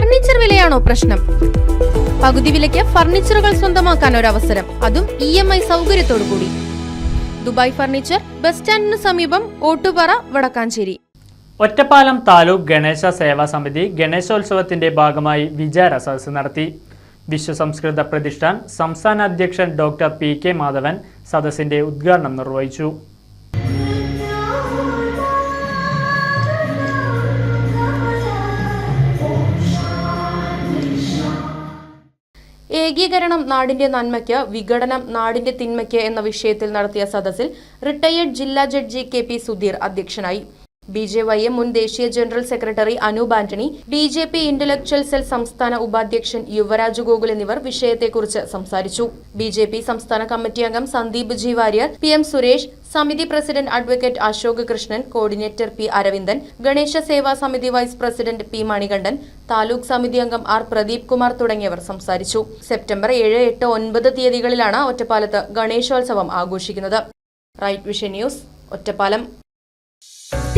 Furniture വിലയാണോ പ്രശ്നം? പകുതി വിലയ്ക്ക് ഫർണിച്ചറുകൾ സ്വന്തമാക്കാൻ ഒരു അവസരം അതും ഇ എം ഐ സൗകര്യത്തോടു കൂടി ദുബായ് ഫർണിച്ചർ ബസ് സ്റ്റാൻഡിന് സമീപം ഓട്ടുപാറ വടക്കാഞ്ചേരി. ഒറ്റപ്പാലം താലൂക്ക് ഗണേശ സേവാ സമിതി ഗണേശോത്സവത്തിന്റെ ഭാഗമായി വിചാര സദസ് നടത്തി. വിശ്വസംസ്കൃത പ്രതിഷ്ഠാൻ സംസ്ഥാന അധ്യക്ഷൻ ഡോക്ടർ പി കെ മാധവൻ സദസ്സിന്റെ ഉദ്ഘാടനം നിർവഹിച്ചു. ഏകീകരണം നാടിന്റെ നന്മയ്ക്ക് വിഘടനം നാടിന്റെ തിന്മയ്ക്ക് എന്ന വിഷയത്തിൽ നടത്തിയ സദസ്സിൽ റിട്ടയേർഡ് ജില്ലാ ജഡ്ജി കെ പി സുധീർ അധ്യക്ഷനായി. ബി ജെ വൈ എം മുൻ ദേശീയ general secretary Anoop Antony B J P intellectual cell സംസ്ഥാന ഉപാധ്യക്ഷൻ യുവരാജ് ഗോകുൽ എന്നിവർ വിഷയത്തെക്കുറിച്ച് സംസാരിച്ചു. ബി ജെ പി സംസ്ഥാന കമ്മിറ്റി അംഗം Sandeep G Warrier P M Suresh സമിതി president advocate Ashok Krishnan coordinator P Aravindan Ganesha Seva Samiti vice president P Manikandan taluk സമിതി അംഗം ആർ പ്രദീപ് കുമാർ തുടങ്ങിയവർ സംസാരിച്ചു. സെപ്റ്റംബർ ഏഴ് എട്ട് ഒൻപത് തീയതികളിലാണ് ഒറ്റപ്പാലത്ത് ഗണേശോത്സവം ആഘോഷിക്കുന്നത്. Right vision news Ottapalam.